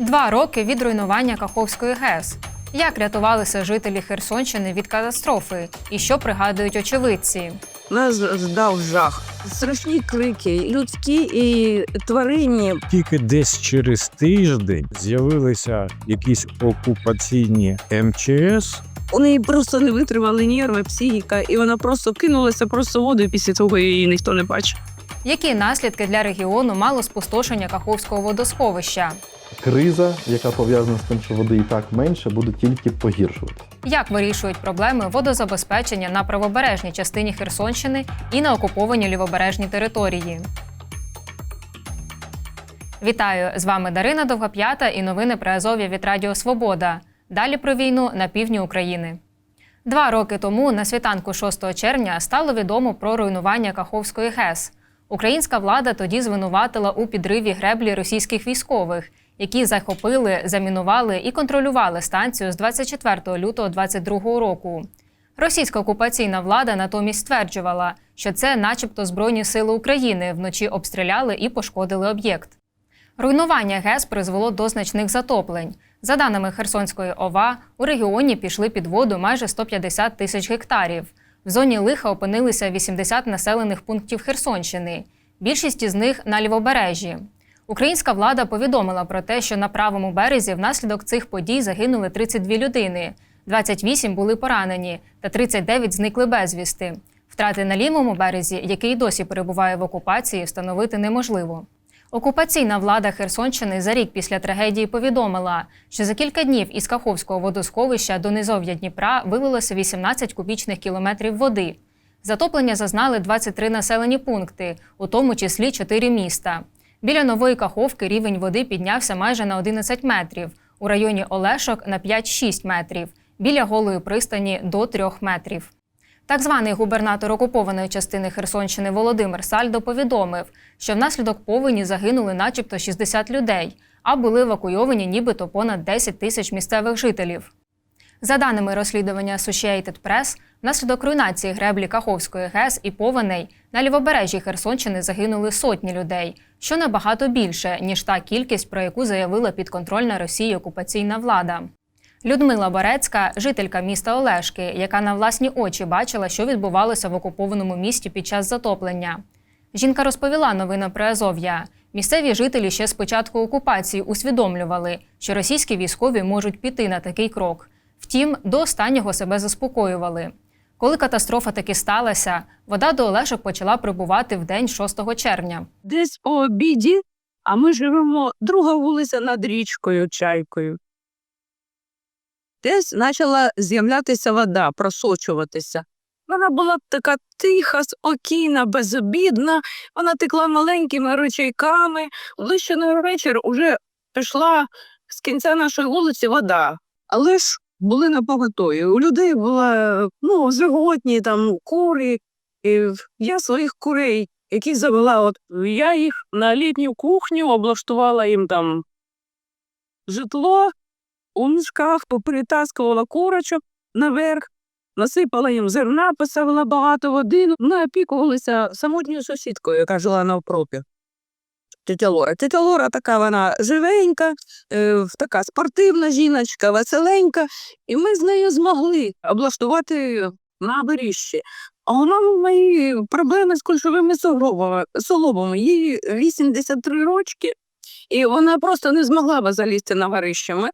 Два роки від руйнування Каховської ГЕС. Як рятувалися жителі Херсонщини від катастрофи і що пригадують очевидці? Нас здав жах. Страшні крики, людські і тваринні. Тільки десь через тиждень з'явилися якісь окупаційні МЧС. У неї просто не витримали нерви, психіка, і вона просто кинулася просто в воду, і після цього її ніхто не бачив. Які наслідки для регіону мало спустошення Каховського водосховища? Криза, яка пов'язана з тим, що води і так менше, буде тільки погіршувати. Як вирішують проблеми водозабезпечення на правобережній частині Херсонщини і на окупованій лівобережній території? Вітаю! З вами Дарина Довгоп'ята і новини про Азов'я від Радіо Свобода. Далі про війну на півдні України. Два роки тому, на світанку 6 червня, стало відомо про руйнування Каховської ГЕС. Українська влада тоді звинуватила у підриві греблі російських військових, які захопили, замінували і контролювали станцію з 24 лютого 2022 року. Російська окупаційна влада натомість стверджувала, що це, начебто, Збройні сили України вночі обстріляли і пошкодили об'єкт. Руйнування ГЕС призвело до значних затоплень. За даними Херсонської ОВА, у регіоні пішли під воду майже 150 тисяч гектарів. В зоні лиха опинилися 80 населених пунктів Херсонщини. Більшість із них на лівобережжі. Українська влада повідомила про те, що на правому березі внаслідок цих подій загинули 32 людини, 28 були поранені та 39 зникли безвісти. Втрати на лівому березі, який досі перебуває в окупації, встановити неможливо. Окупаційна влада Херсонщини за рік після трагедії повідомила, що за кілька днів із Каховського водосховища до низов'я Дніпра вилилося 18 кубічних кілометрів води. Затоплення зазнали 23 населені пункти, у тому числі 4 міста. Біля нової Каховки рівень води піднявся майже на 11 метрів, у районі Олешок на 5-6 метрів, біля голої пристані до 3 метрів. Так званий губернатор окупованої частини Херсонщини Володимир Сальдо повідомив, що внаслідок повені загинули начебто 60 людей, а були евакуйовані нібито понад 10 тисяч місцевих жителів. За даними розслідування Associated Press, внаслідок руйнації греблі Каховської ГЕС і повеней на лівобережжі Херсонщини загинули сотні людей, що набагато більше, ніж та кількість, про яку заявила підконтрольна Росії окупаційна влада. Людмила Борецька, жителька міста Олешки, яка на власні очі бачила, що відбувалося в окупованому місті під час затоплення. Жінка розповіла новини про Азов'я. Місцеві жителі ще з початку окупації усвідомлювали, що російські військові можуть піти на такий крок. Втім, до останнього себе заспокоювали. Коли катастрофа таки сталася, вода до Олешок почала прибувати в день 6 червня. Десь по обіді, а ми живемо друга вулиця над річкою чайкою. Десь почала з'являтися вода, просочуватися. Вона була така тиха, спокійна, безобідна. Вона текла маленькими ручейками. Ближче на вечір уже пішла з кінця нашої вулиці вода. Але ж були на поготові. У людей була ну, животні, там кури. І я своїх курей, які завела, от я їх на літню кухню облаштувала їм там житло у мішках, попритаскувала курочок наверх, насипала їм зерна, поставила багато води. Ну, опікувалися самотньою сусідкою, яка жила навпроти. Тетя Лора. Тетя Лора така вона живенька, е, така спортивна жіночка, веселенька, і ми з нею змогли облаштувати на. А вона мої проблеми з кульшовими суглобами. Їй 83 рочки, і вона просто не змогла би залізти на горище. Ми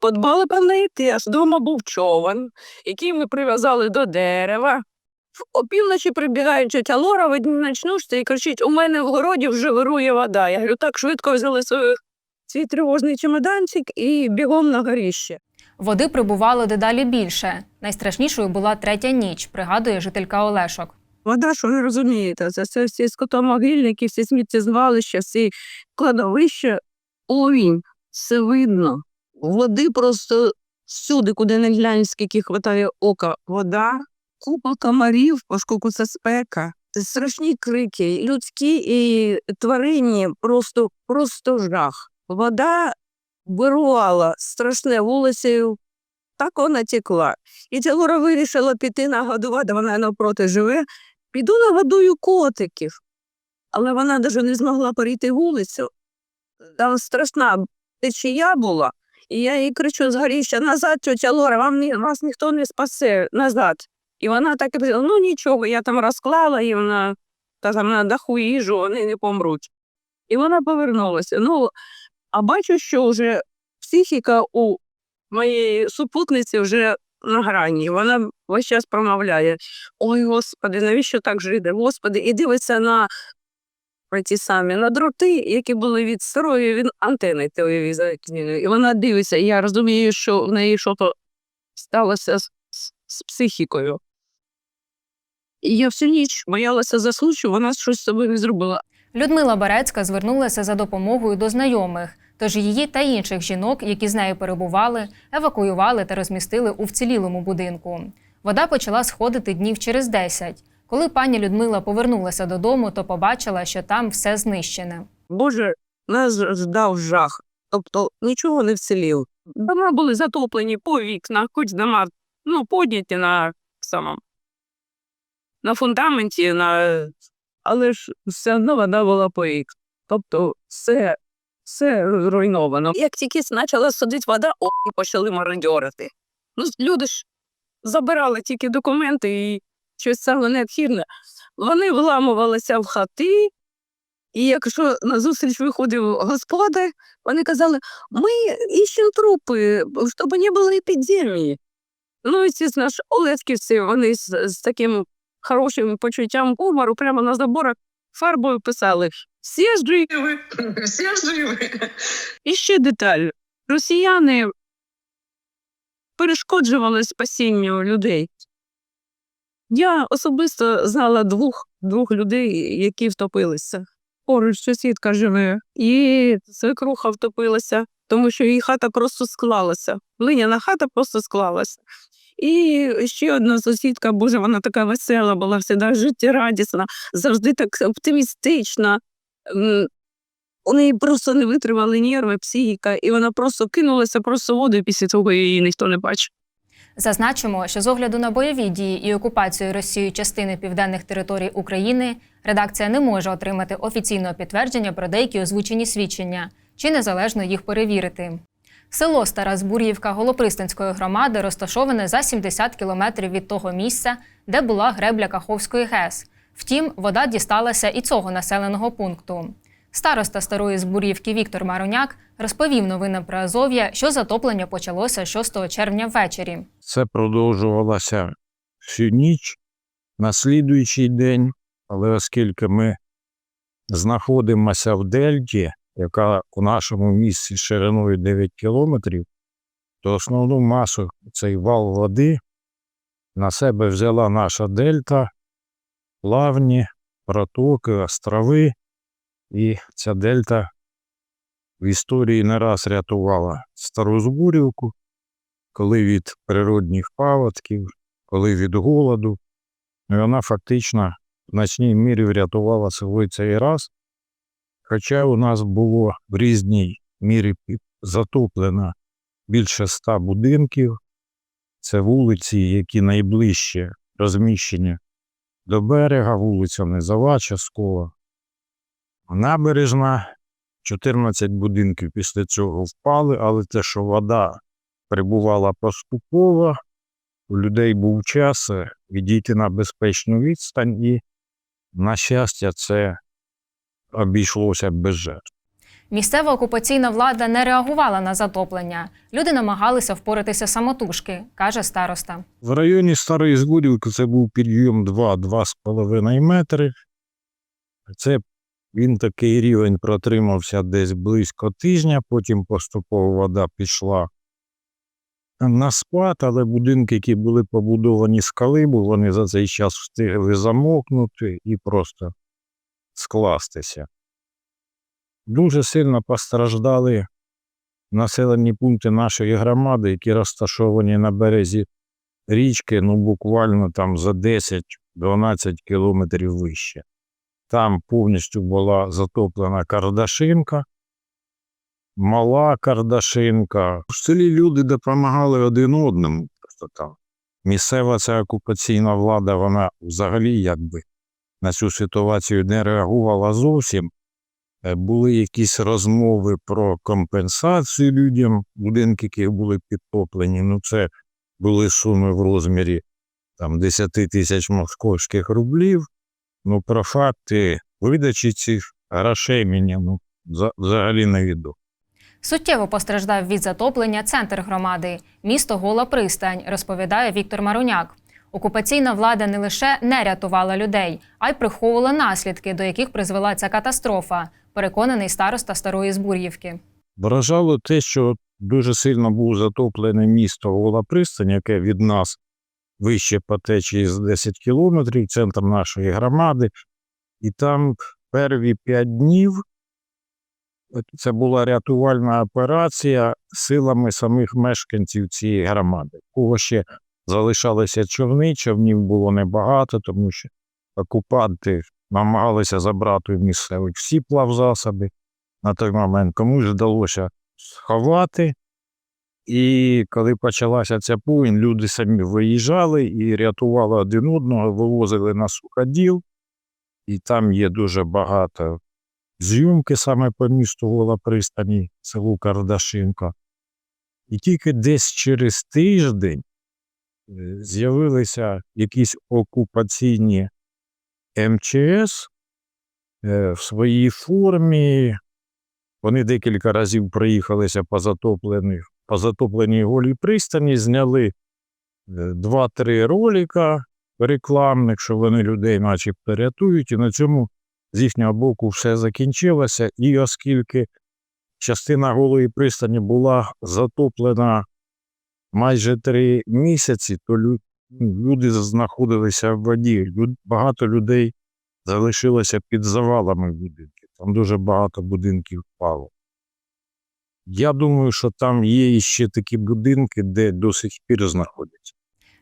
подбали про неї теж. Дома був човен, який ми прив'язали до дерева. Опівночі прибігає тетя Лора в одній ночнушці і кричить: у мене в городі вже вирує вода. Я говорю, так швидко взяли свою, свій тривожний чемоданчик і бігом на горіще. Води прибувало дедалі більше. Найстрашнішою була третя ніч, пригадує жителька Олешок. Вода, що ви розумієте, це, це всі скотомогильники, всі сміттєзвалища, всі кладовища, овінь, все видно. Води просто всюди, куди не глянь, скільки хватає ока. Вода, купа комарів, оскільки це спека. Страшні крики, людські і тваринні, просто, просто жах. Вода вирувала страшне вулицею, так вона текла. І Тілора вирішила піти нагодувати, вона навпроти живе. Піду нагодую котиків. Але вона навіть не змогла перейти вулицю. Там страшна течія була. І я їй кричу з горіща назад, тетя Лора, вам ні, вас ніхто не спасе назад. І вона так і сказала, ну нічого, я там розклала, і вона та там на даху їжу, вони не помруть. І вона повернулася. Ну, а бачу, що вже психіка у моєї супутниці вже на грані. Вона весь час промовляє: Ой, Господи, навіщо так жити? Господи, і дивиться на ті самі на дроти, які були від старої від антени телевізорної. І вона дивиться, і я розумію, що в неї щось сталося з, з психікою. І я всю ніч боялася за случай, вона щось з собою не зробила. Людмила Берецька звернулася за допомогою до знайомих, тож її та інших жінок, які з нею перебували, евакуювали та розмістили у вцілілому будинку. Вода почала сходити днів через 10. Коли пані Людмила повернулася додому, то побачила, що там все знищене. Боже, нас ждав жах. Тобто нічого не вцілів. Дома були затоплені по вікнах, хоч дома ну, підняті на самому на фундаменті, на... але ж все одно вода була по вікнах. Тобто все, все руйновано. Як тільки почала сходити вода, о, і почали мародьорити. Ну, люди ж забирали тільки документи і щось саме необхідне. Вони вламувалися в хати, і якщо на зустріч виходив господар, вони казали, ми іщемо трупи, щоб не було епідемії. Ну, і ці ж наші олешківці, вони з, з таким хорошим почуттям гумору прямо на заборах фарбою писали всі живі, всі живі. І ще деталь. Росіяни перешкоджували спасінню людей. Я особисто знала двох, двох людей, які втопилися. Поруч сусідка живе, і свекруха втопилася, тому що її хата просто склалася. Глиняна хата просто склалася. І ще одна сусідка, боже, вона така весела була, завжди життєрадісна, завжди так оптимістична. У неї просто не витримали нерви, психіка, і вона просто кинулася просто воду, і після того її ніхто не бачив. Зазначимо, що з огляду на бойові дії і окупацію Росією частини південних територій України редакція не може отримати офіційного підтвердження про деякі озвучені свідчення чи незалежно їх перевірити. Село Стара Збур'ївка Голопристанської громади розташоване за 70 кілометрів від того місця, де була гребля Каховської ГЕС. Втім, вода дісталася і цього населеного пункту. Староста старої Збур'ївки Віктор Мароняк розповів новинам про Азов'я, що затоплення почалося 6 червня ввечері. Це продовжувалося всю ніч на слідуючий день, але оскільки ми знаходимося в Дельті, яка у нашому місці шириною 9 кілометрів, то основну масу цей вал води на себе взяла наша дельта, плавні, протоки, острови, і ця дельта в історії не раз рятувала стару Збурівку, коли від природних паводків, коли від голоду. І вона фактично в значній мірі врятувала свій цей раз. Хоча у нас було в різній мірі затоплено більше ста будинків, це вулиці, які найближче розміщені до берега, вулиця Низова частково. Набережна 14 будинків після цього впали, але те, що вода прибувала поступово, у людей був час е, відійти на безпечну відстань, і, на щастя, це обійшлося без жертв. Місцева окупаційна влада не реагувала на затоплення. Люди намагалися впоратися самотужки, каже староста. В районі Старої Згурівки це був підйом 2-2,5 метри. Це він такий рівень протримався десь близько тижня, потім поступово вода пішла на спад, але будинки, які були побудовані з калибу, вони за цей час встигли замокнути і просто скластися. Дуже сильно постраждали населені пункти нашої громади, які розташовані на березі річки, ну буквально там за 10-12 кілометрів вище. Там повністю була затоплена Кардашинка, мала Кардашинка. В селі люди допомагали один одному. Просто там. Місцева ця окупаційна влада, вона взагалі якби на цю ситуацію не реагувала зовсім. Е, Були якісь розмови про компенсацію людям, будинки, які були підтоплені. Ну, це були суми в розмірі там, 10 тисяч московських рублів. Ну, про факти видачі цих грошей мені ну, за- взагалі не відомо. Суттєво постраждав від затоплення центр громади, місто Гола Пристань, розповідає Віктор Маруняк. Окупаційна влада не лише не рятувала людей, а й приховувала наслідки, до яких призвела ця катастрофа, переконаний староста Старої Збур'ївки. Вражало те, що дуже сильно був затоплене місто Гола Пристань, яке від нас вище по течії з 10 кілометрів, центр нашої громади. І там перві п'ять днів це була рятувальна операція силами самих мешканців цієї громади. Кого ще залишалися човни, човнів було небагато, тому що окупанти намагалися забрати в місцевих всі плавзасоби на той момент. Комусь вдалося сховати. І коли почалася ця повінь, люди самі виїжджали і рятували один одного, вивозили на суходіл. І там є дуже багато зйомки саме по місту Гола Пристані, селу Кардашинка. І тільки десь через тиждень з'явилися якісь окупаційні МЧС е, в своїй формі. Вони декілька разів проїхалися по затоплених, по затопленій голій пристані, зняли е, два-три ролика рекламних, що вони людей начебто рятують, і на цьому з їхнього боку все закінчилося. І оскільки частина голої пристані була затоплена майже три місяці, то ну, люди знаходилися в воді. Багато людей залишилося під завалами будинків. Там дуже багато будинків впало. Я думаю, що там є ще такі будинки, де до сих пір знаходяться.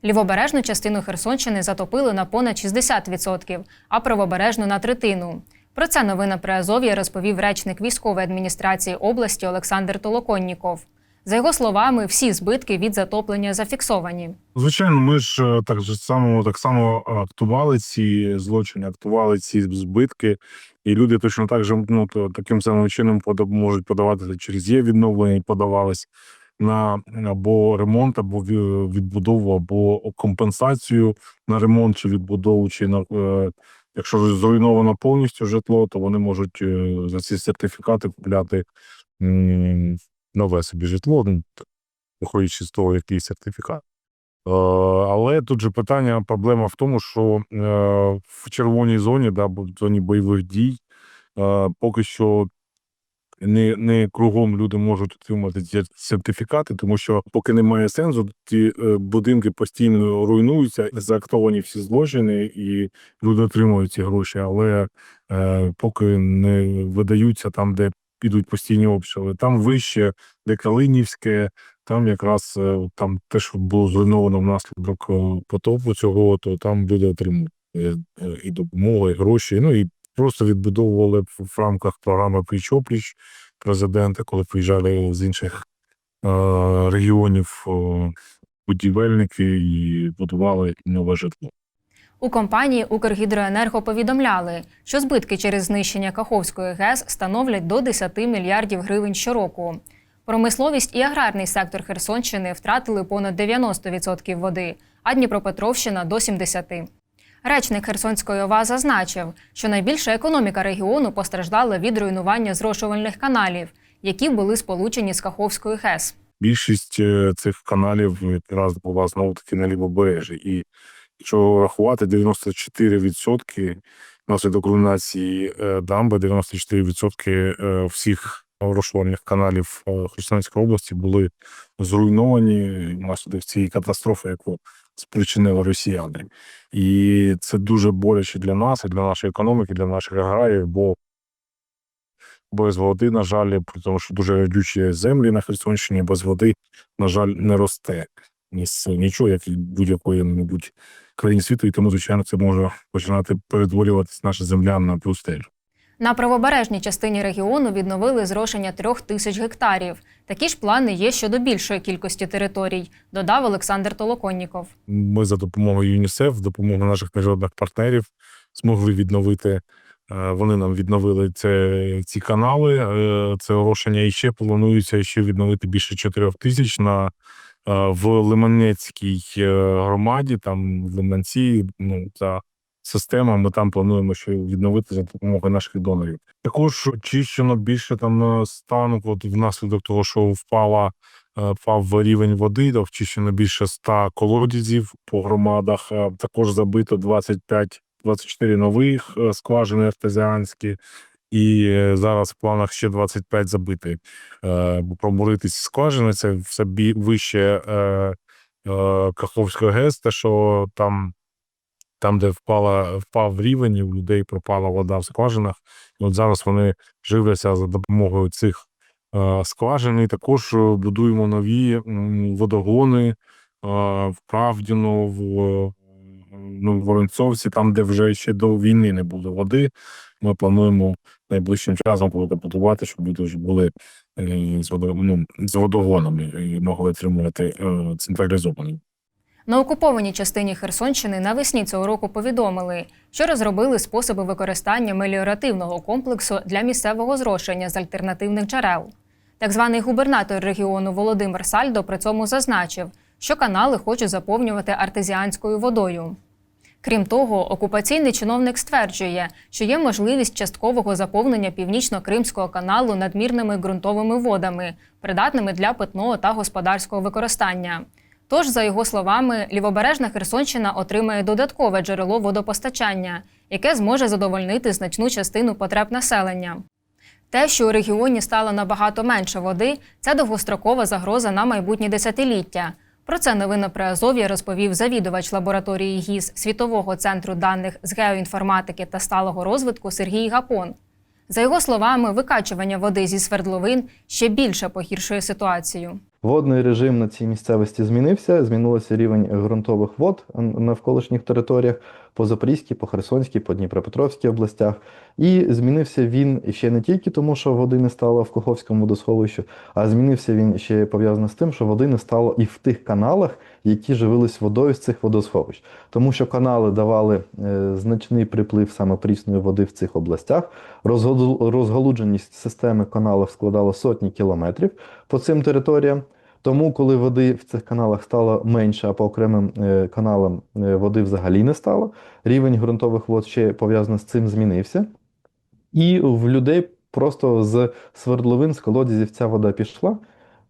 Лівобережну частину Херсонщини затопили на понад 60%, а правобережну на третину. Про це новина при Азов'ї розповів речник військової адміністрації області Олександр Толоконніков. За його словами, всі збитки від затоплення зафіксовані. Звичайно, ми ж е, так же само так само актували ці злочини, актували ці збитки, і люди точно так же ну, таким самим чином можуть подаватися через є відновлення, і подавались на або ремонт, або ві- відбудову, або компенсацію на ремонт чи відбудову, чи на е, якщо зруйновано повністю житло, то вони можуть е, за ці сертифікати купляти нове собі житло, виходячи з того, який сертифікат. Е, Але тут же питання, проблема в тому, що е, в червоній зоні, да, в зоні бойових дій, е, поки що не, не кругом люди можуть отримати ці сертифікати, тому що поки немає сенсу, ті будинки постійно руйнуються, заактовані всі злочини, і люди отримують ці гроші. Але поки не видаються там, де підуть постійні обстріли, там вище, де Калинівське, там якраз е, там те, що було зруйновано внаслідок е, потопу цього, то там люди отримують е, і допомогу, і гроші. Ну і просто відбудовували в рамках програми Пліч-опліч президента, коли приїжджали з інших е, регіонів будівельники і будували нове житло. У компанії Укргідроенерго повідомляли, що збитки через знищення Каховської ГЕС становлять до 10 мільярдів гривень щороку. Промисловість і аграрний сектор Херсонщини втратили понад 90% води, а Дніпропетровщина до 70%. Речник Херсонської ОВА зазначив, що найбільша економіка регіону постраждала від руйнування зрошувальних каналів, які були сполучені з Каховською ГЕС. Більшість е, цих каналів якраз була знову таки на лівобережжі. І якщо рахувати 94% внаслідок руйнації е, дамби, 94% е, всіх розшувальних каналів е, Херсонської області були зруйновані внаслідок цієї катастрофи, яку спричинили росіяни. І це дуже боляче для нас, і для нашої економіки, для наших аграріїв, бо без води, на жаль, при тому, що дуже родючі землі на Херсонщині, без води, на жаль, не росте ні нічого, як і будь-якої, мабуть, країні світу, і тому, звичайно, це може починати перетворюватись наша земля на пустелю. На правобережній частині регіону відновили зрошення трьох тисяч гектарів. Такі ж плани є щодо більшої кількості територій, додав Олександр Толоконніков. Ми за допомогою ЮНІСЕФ, допомогою наших міжнародних партнерів, змогли відновити Е, Вони нам відновили це, ці канали, е, це орошення. І ще планується ще відновити більше 4 тисяч на в Лиманецькій е, громаді. Там в Лиманці ну, ця система. Ми там плануємо ще відновити за допомогою наших донорів. Також очищено більше там е, станок. От внаслідок того, що впала е, впав рівень води, то вчищено більше 100 колодязів по громадах. Е, Також забито 25 24 нових е, скважини артезіанські, і е, зараз в планах ще 25 забити. Е, Бо проморитись скважини це все вище е, Каховського ГЕС, те, що там, там, де впала, впав рівень, у людей пропала вода в скважинах. От зараз вони живляться за допомогою цих е, скважин. І також будуємо нові водогони е, в Правдіно, в ну, Воронцовці, там, де вже ще до війни не було води. Ми плануємо найближчим часом побудувати, щоб люди вже були е, з, ну, з водогонами і могли отримувати е, централізовані. На окупованій частині Херсонщини навесні цього року повідомили, що розробили способи використання меліоративного комплексу для місцевого зрошення з альтернативних джерел. Так званий губернатор регіону Володимир Сальдо при цьому зазначив, що канали хочуть заповнювати артезіанською водою. Крім того, окупаційний чиновник стверджує, що є можливість часткового заповнення північно-кримського каналу надмірними ґрунтовими водами, придатними для питного та господарського використання. Тож, за його словами, лівобережна Херсонщина отримає додаткове джерело водопостачання, яке зможе задовольнити значну частину потреб населення. Те, що у регіоні стало набагато менше води, це довгострокова загроза на майбутні десятиліття. Про це новина при Азов'я розповів завідувач лабораторії ГІС Світового центру даних з геоінформатики та сталого розвитку Сергій Гапон. За його словами, викачування води зі свердловин ще більше погіршує ситуацію. Водний режим на цій місцевості змінився, змінився рівень ґрунтових вод на навколишніх територіях по Запорізькій, по Херсонській, по Дніпропетровській областях. І змінився він ще не тільки тому, що води не стало в Каховському водосховищі, а змінився він ще пов'язано з тим, що води не стало і в тих каналах, які живились водою з цих водосховищ. Тому що канали давали е, значний приплив саме прісної води в цих областях. Розгол- Розгалудженість системи каналів складала сотні кілометрів по цим територіям. Тому, коли води в цих каналах стало менше, а по окремим е, каналам е, води взагалі не стало, рівень ґрунтових вод ще пов'язано з цим змінився. І в людей просто з свердловин, з колодязів ця вода пішла.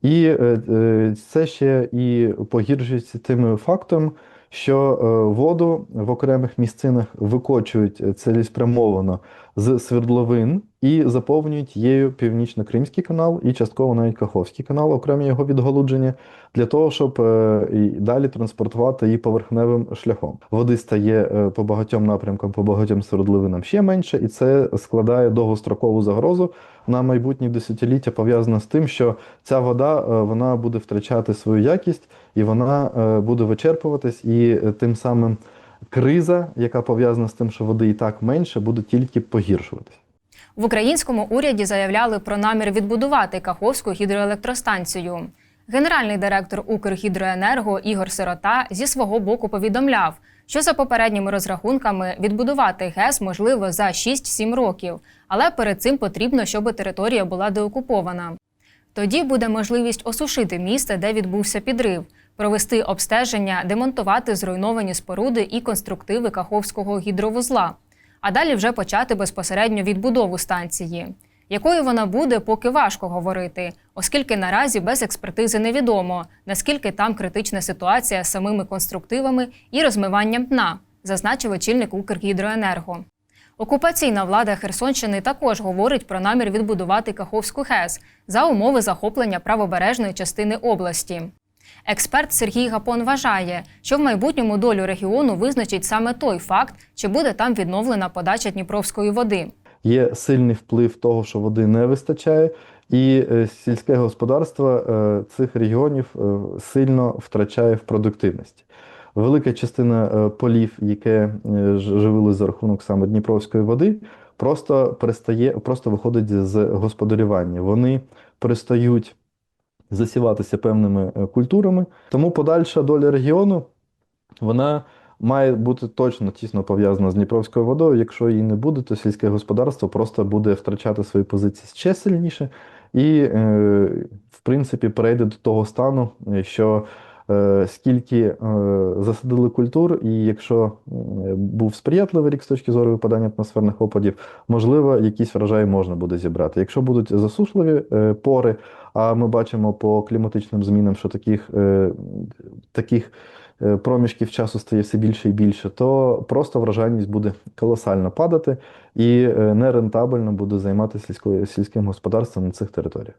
І е, е, це ще і погіршується тим фактом, що е, воду в окремих місцинах викочують цілеспрямовано з свердловин і заповнюють її північно-кримський канал і частково навіть Каховський канал, окремі його відгалудження, для того, щоб е, і далі транспортувати її поверхневим шляхом. Води стає е, по багатьом напрямкам, по багатьом свердловинам ще менше, і це складає довгострокову загрозу на майбутні десятиліття, пов'язана з тим, що ця вода е, вона буде втрачати свою якість і вона буде вичерпуватись, і тим самим криза, яка пов'язана з тим, що води і так менше, буде тільки погіршуватись. В українському уряді заявляли про намір відбудувати Каховську гідроелектростанцію. Генеральний директор Укргідроенерго Ігор Сирота зі свого боку повідомляв, що за попередніми розрахунками відбудувати ГЕС можливо за 6-7 років, але перед цим потрібно, щоб територія була деокупована. Тоді буде можливість осушити місце, де відбувся підрив, провести обстеження, демонтувати зруйновані споруди і конструктиви Каховського гідровузла, а далі вже почати безпосередньо відбудову станції. Якою вона буде, поки важко говорити, оскільки наразі без експертизи невідомо, наскільки там критична ситуація з самими конструктивами і розмиванням дна, зазначив очільник Укргідроенерго. Окупаційна влада Херсонщини також говорить про намір відбудувати Каховську ГЕС за умови захоплення правобережної частини області. Експерт Сергій Гапон вважає, що в майбутньому долю регіону визначить саме той факт, чи буде там відновлена подача Дніпровської води. Є сильний вплив того, що води не вистачає, і е, сільське господарство е, цих регіонів е, сильно втрачає в продуктивності. Велика частина полів, яке живили за рахунок саме Дніпровської води, просто перестає, просто виходить з господарювання. Вони перестають засіватися певними е, культурами. Тому подальша доля регіону вона має бути точно тісно пов'язана з Дніпровською водою. Якщо її не буде, то сільське господарство просто буде втрачати свої позиції ще сильніше і, е, в принципі, перейде до того стану, е, що скільки засадили культур, і якщо був сприятливий рік з точки зору випадання атмосферних опадів, можливо, якийсь врожай можна буде зібрати. Якщо будуть засушливі пори, а ми бачимо по кліматичним змінам, що таких, е, таких е, проміжків часу стає все більше і більше, то просто врожайність буде колосально падати і е, нерентабельно буде займатися сільським господарством на цих територіях.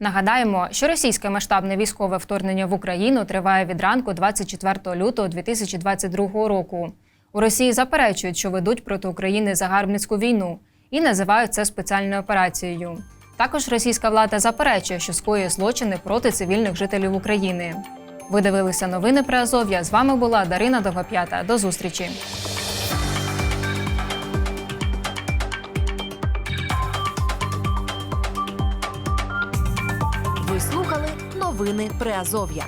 Нагадаємо, що російське масштабне військове вторгнення в Україну триває від ранку 24 лютого 2022 року. У Росії заперечують, що ведуть проти України загарбницьку війну і називають це спеціальною операцією. Також російська влада заперечує, що скоює злочини проти цивільних жителів України. Ви дивилися новини про Азов'я. З вами була Дарина Довгоп'ята. До зустрічі. Ви слухали новини Приазов'я.